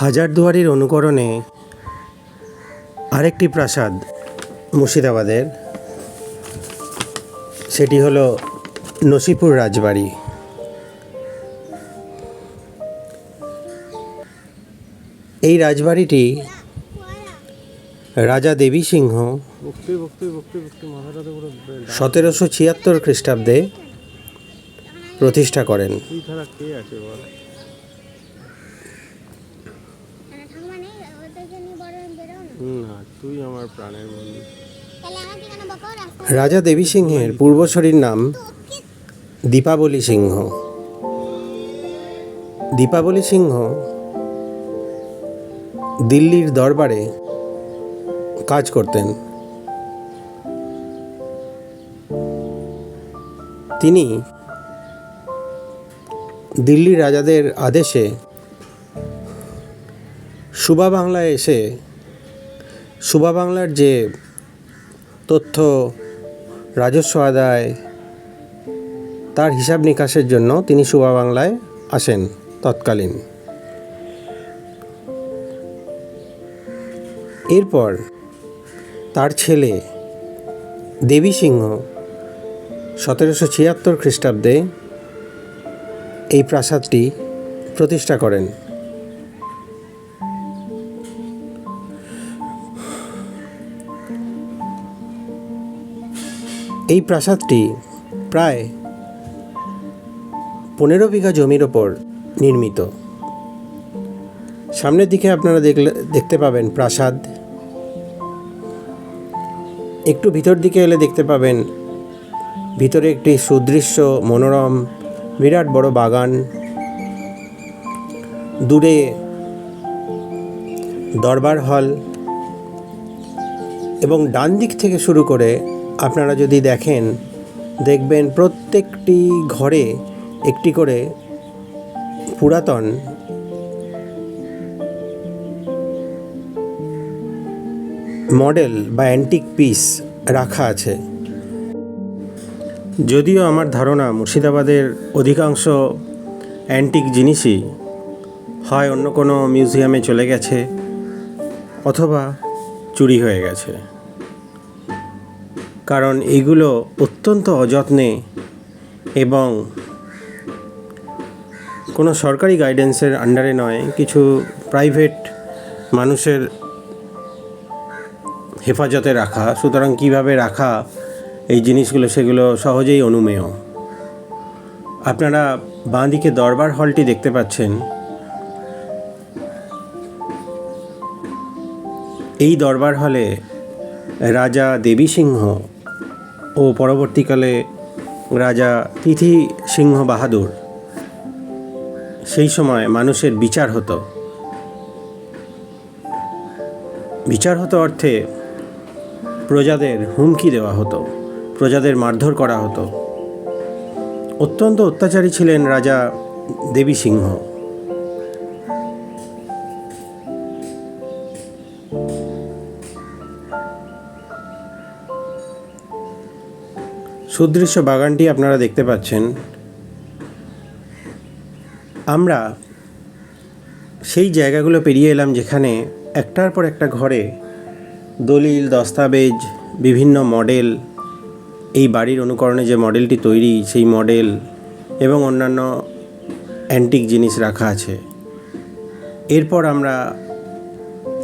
হাজারদুয়ারির অনুকরণে আরেকটি প্রাসাদ মুর্শিদাবাদের। সেটি হলো নসিপুর রাজবাড়ি। এই রাজবাড়িটি রাজা দেবী সিংহ সতেরোশো ছিয়াত্তর খ্রিস্টাব্দে প্রতিষ্ঠা করেন তুই ছাড়া কে আছে বল মানে ঠাকুমা নেই ওদেরকে নিয়ে বড় বেরো না না তুই আমার প্রাণের বন্ধু। তাহলে আমাকে কেন বকো? রাস্তা রাজা দেবী সিংহের পূর্বসরীর নাম দীপাবলি সিংহ। দীপাবলি সিংহ দিল্লির দরবারে কাজ করতেন। তিনি দিল্লির রাজাদের আদেশে সুবা বাংলায় এসে সুবা বাংলার যে তথ্য, রাজস্ব আদায়, তার হিসাব নিকাশের জন্য তিনি সুবা বাংলায় আসেন তৎকালীন। এরপর তার ছেলে দেবী সিংহ সতেরোশো ছিয়াত্তর খ্রিস্টাব্দে এই প্রাসাদটি প্রতিষ্ঠা করেন। এই প্রাসাদটি প্রায় পনেরো বিঘা জমির ওপর নির্মিত। সামনের দিকে আপনারা দেখলে, দেখতে পাবেন প্রাসাদ। একটু ভিতর দিকে এলে দেখতে পাবেন ভিতরে একটি সুদৃশ্য মনোরম, বিরাট বড় বাগান। দূরে দরবার হল এবং ডান দিক থেকে শুরু করে আপনারা যদি দেখেন, দেখবেন প্রত্যেকটি ঘরে একটি করে পুরাতন মডেল বা অ্যান্টিক পিস রাখা আছে। যদিও আমার ধারণা মুর্শিদাবাদের অধিকাংশ অ্যান্টিক জিনিসই হয় অন্য কোনো মিউজিয়ামে চলে গেছে অথবা চুরি হয়ে গেছে। কারণ এইগুলো অত্যন্ত অযত্নে এবং কোনো সরকারি গাইডেন্সের আন্ডারে নয়, কিছু প্রাইভেট মানুষের হেফাজতে রাখা। সুতরাং কীভাবে রাখা এই জিনিসগুলো সেগুলো সহজেই অনুমেয়। আপনারা বাঁদিকে দরবার হলটি দেখতে পাচ্ছেন। এই দরবার হলে রাজা দেবী সিংহ ও পরবর্তীকালে রাজা তিথি সিংহ বাহাদুর। সেই সময় মানুষের বিচার হতো। বিচার হতো অর্থে প্রজাদের হুমকি দেওয়া হতো, প্রজাদের মারধর করা হতো। অত্যন্ত অত্যাচারী ছিলেন রাজা দেবী সিংহ। সুদৃশ্য বাগানটি আপনারা দেখতে পাচ্ছেন। আমরা সেই জায়গাগুলো পেরিয়ে এলাম যেখানে একটার পর একটা ঘরে দলিল, দস্তাবেজ, বিভিন্ন মডেল, এই বাড়ির অনুকরণে যে মডেলটি তৈরি, সেই মডেল এবং অন্যান্য অ্যান্টিক জিনিস রাখা আছে। এরপর আমরা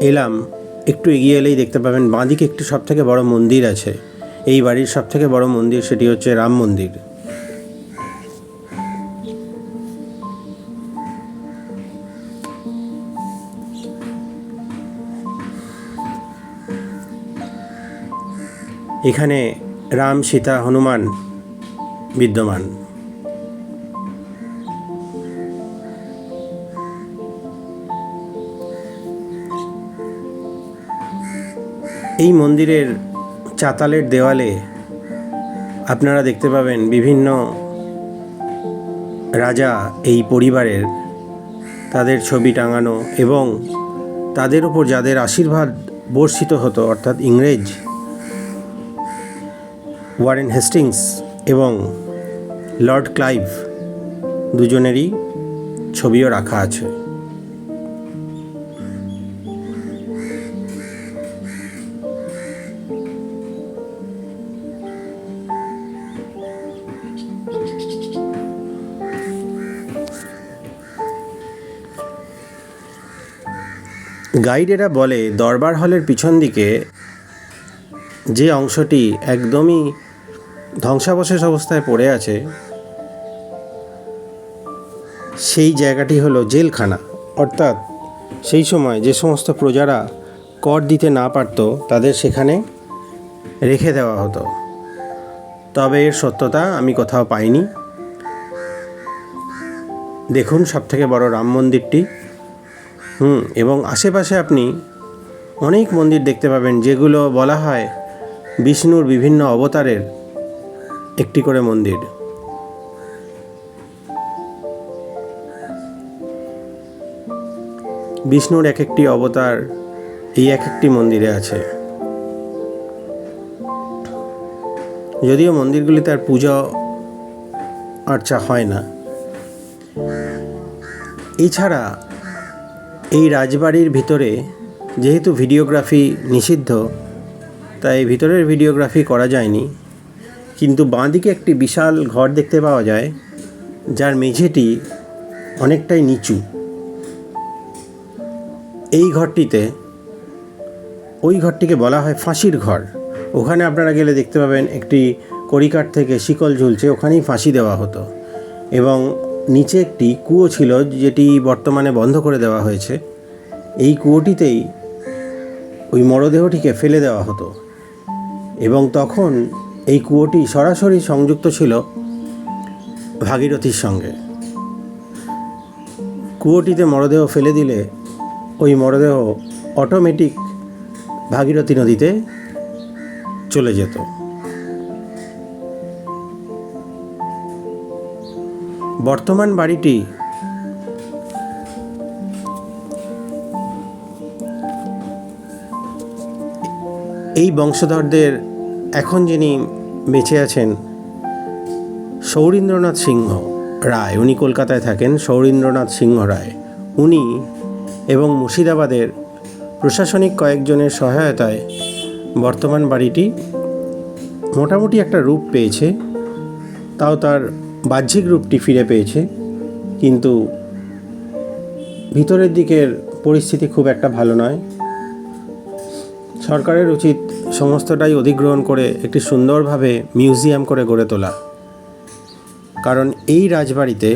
এলাম, একটু এগিয়ে এলেই দেখতে পাবেন বাঁদিকে একটি সবথেকে বড় মন্দির আছে। এই বাড়ির সবথেকে বড় মন্দির সেটি হচ্ছে রাম মন্দির। এখানে রাম, সীতা, হনুমান বিদ্যমান। এই মন্দিরের চাতালের দেওয়ালে আপনারা দেখতে পাবেন বিভিন্ন রাজা এই পরিবারের তাদের ছবি টাঙানো এবং তাদের উপর যাদের আশীর্বাদ বর্ষিত হতো, অর্থাৎ ইংরেজ ওয়ারেন হেস্টিংস এবং লর্ড ক্লাইভ দুজনেরই ছবিও রাখা আছে। গাইডেরা বলে, দরবার হলের পিছন দিকে যে অংশটি একদমই ধ্বংসাবশেষ অবস্থায় পড়ে আছে, সেই জায়গাটি হলো জেলখানা। অর্থাৎ সেই সময় যে সমস্ত প্রজারা কর দিতে না পারত, তাদের সেখানে রেখে দেওয়া হতো। তবে এর সত্যতা আমি কোথাও পাইনি। দেখুন সবথেকে বড় রাম মন্দিরটি। হুম, এবং আশেপাশে আপনি অনেক মন্দির দেখতে পাবেন যেগুলো বলা হয় বিষ্ণুর বিভিন্ন অবতারের একটি করে মন্দির। বিষ্ণুর এক একটি অবতার এই এক একটি মন্দিরে আছে। যদিও মন্দিরগুলিতে আর পূজা আর্চা হয় না। এছাড়া এই রাজবাড়ির ভিতরে যেহেতু ভিডিওগ্রাফি নিষিদ্ধ, তাই ভিতরের ভিডিওগ্রাফি করা যায়নি। কিন্তু বাঁদিকে একটি বিশাল ঘর দেখতে পাওয়া যায়, যার মেঝেটি অনেকটাই নিচু। এই ঘরটিতে, ওই ঘরটিকে বলা হয় ফাঁসির ঘর। ওখানে আপনারা গেলে দেখতে পাবেন একটি কড়িকাঠ থেকে শিকল ঝুলছে, ওখানেই ফাঁসি দেওয়া হতো। এবং নিচে একটি কুয়ো ছিল যেটি বর্তমানে বন্ধ করে দেওয়া হয়েছে। এই কুয়োটিতেই ওই মরদেহটিকে ফেলে দেওয়া হতো। এবং তখন এই কুয়োটি সরাসরি সংযুক্ত ছিল ভাগীরথীর সঙ্গে। কুয়োটিতে মরদেহ ফেলে দিলে ওই মরদেহ অটোমেটিক ভাগীরথী নদীতে চলে যেত। বর্তমান বাড়িটি এই বংশধরদের এখন যিনি বেঁচে আছেন সৌরীন্দ্রনাথ সিংহ রায়। উনি কলকাতায় থাকেন, সৌরীন্দ্রনাথ সিংহ রায়। উনি এবং মুর্শিদাবাদের প্রশাসনিক কয়েকজনের সহায়তায় বর্তমান বাড়িটি মোটামুটি একটা রূপ পেয়েছে। তাও তার বাহ্যিক রূপটি ফিরে পেয়েছে, কিন্তু ভিতরের দিকের পরিস্থিতি খুব একটা ভালো নয়। সরকারের উচিত সমস্তটাই অধিগ্রহণ করে একটি সুন্দরভাবে মিউজিয়াম করে গড়ে তোলা। কারণ এই রাজবাড়িতে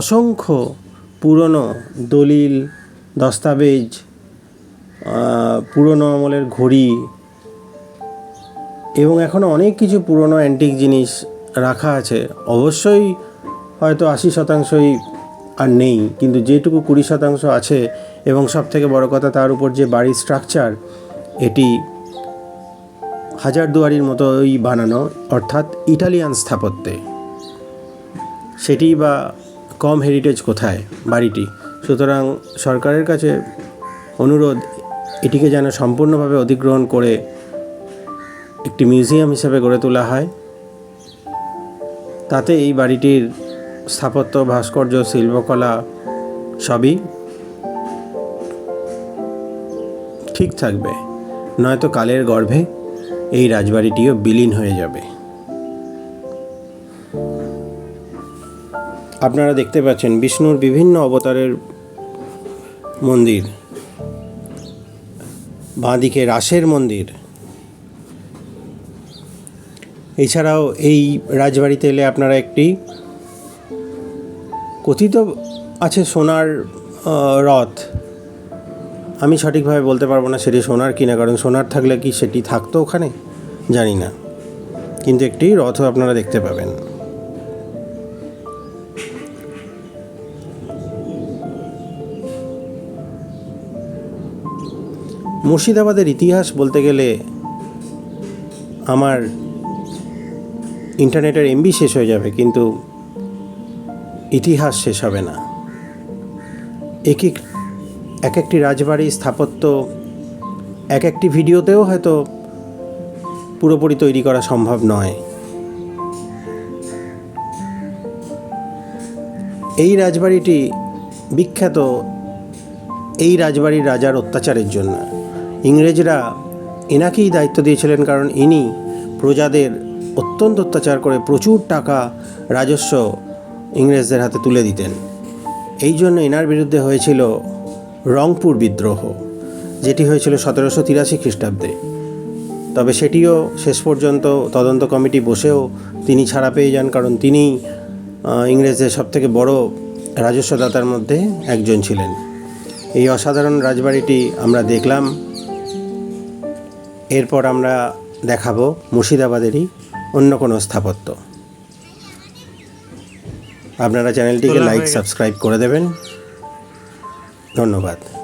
অসংখ্য পুরনো দলিল, দস্তাবেজ পুরনো আমলের ঘড়ি এবং এখনও অনেক কিছু পুরনো অ্যান্টিক জিনিস রাখা আছে। অবশ্যই হয়তো আশি শতাংশই আর নেই, কিন্তু যেটুকু কুড়ি শতাংশ আছে এবং সব থেকে বড় কথা তার উপর যে বাড়ির স্ট্রাকচার এটি হাজারদুয়ারির মতোই বানানো, অর্থাৎ ইটালিয়ান স্থাপত্যে। সেটি বা কম হেরিটেজ কোথায়? বাড়িটি। সুতরাং সরকারের কাছে অনুরোধ, এটিকে যেন সম্পূর্ণভাবে অধিগ্রহণ করে একটি মিউজিয়াম হিসেবে গড়ে তোলা হয়। তাতে এই বাড়িটির স্থাপত্য, ভাস্কর্য, শিল্পকলা সবই ঠিক থাকবে। নয়তো কালের গর্ভে এই রাজবাড়িটিও বিলীন হয়ে যাবে। আপনারা দেখতে পাচ্ছেন বিষ্ণুর বিভিন্ন অবতারের মন্দির, বাঁদিকে রাসের মন্দির এছাড়াও এই রাজবাড়িতে এলে আপনারা একটি কথিত আছে সোনার রথ। আমি সঠিকভাবে বলতে পারব না সেটি সোনার কিনা, কারণ সোনার থাকলে কি সেটি থাকতো ওখানে? জানি না। কিন্তু একটি রথও আপনারা দেখতে পাবেন। মুর্শিদাবাদের ইতিহাস বলতে গেলে আমার ইন্টারনেটের এমবি শেষ হয়ে যাবে, কিন্তু ইতিহাস শেষ হবে না। এক এক এক একটি রাজবাড়ির স্থাপত্য, এক একটি ভিডিওতেও হয়তো পুরোপুরি তৈরি করা সম্ভব নয়। এই রাজবাড়িটি বিখ্যাত এই রাজবাড়ির রাজার অত্যাচারের জন্য। ইংরেজরা এনাকেই দায়িত্ব দিয়েছিলেন, কারণ ইনি প্রজাদের অত্যন্ত অত্যাচার করে প্রচুর টাকা রাজস্ব ইংরেজদের হাতে তুলে দিতেন। এই জন্য এনার বিরুদ্ধে হয়েছিল রংপুর বিদ্রোহ, যেটি হয়েছিল সতেরোশো তিরাশি খ্রিস্টাব্দে। তবে সেটিও শেষ পর্যন্ত তদন্ত কমিটি বসেও তিনি ছাড়া পেয়ে যান, কারণ তিনি ইংরেজদের সবথেকে বড় রাজস্বদাতার মধ্যে একজন ছিলেন। এই অসাধারণ রাজবাড়িটি আমরা দেখলাম। এরপর আমরা দেখাবো মুর্শিদাবাদেরই অন্য কোনো স্থাপত্য। আপনারা চ্যানেলটিকে লাইক সাবস্ক্রাইব করে দেবেন। ধন্যবাদ।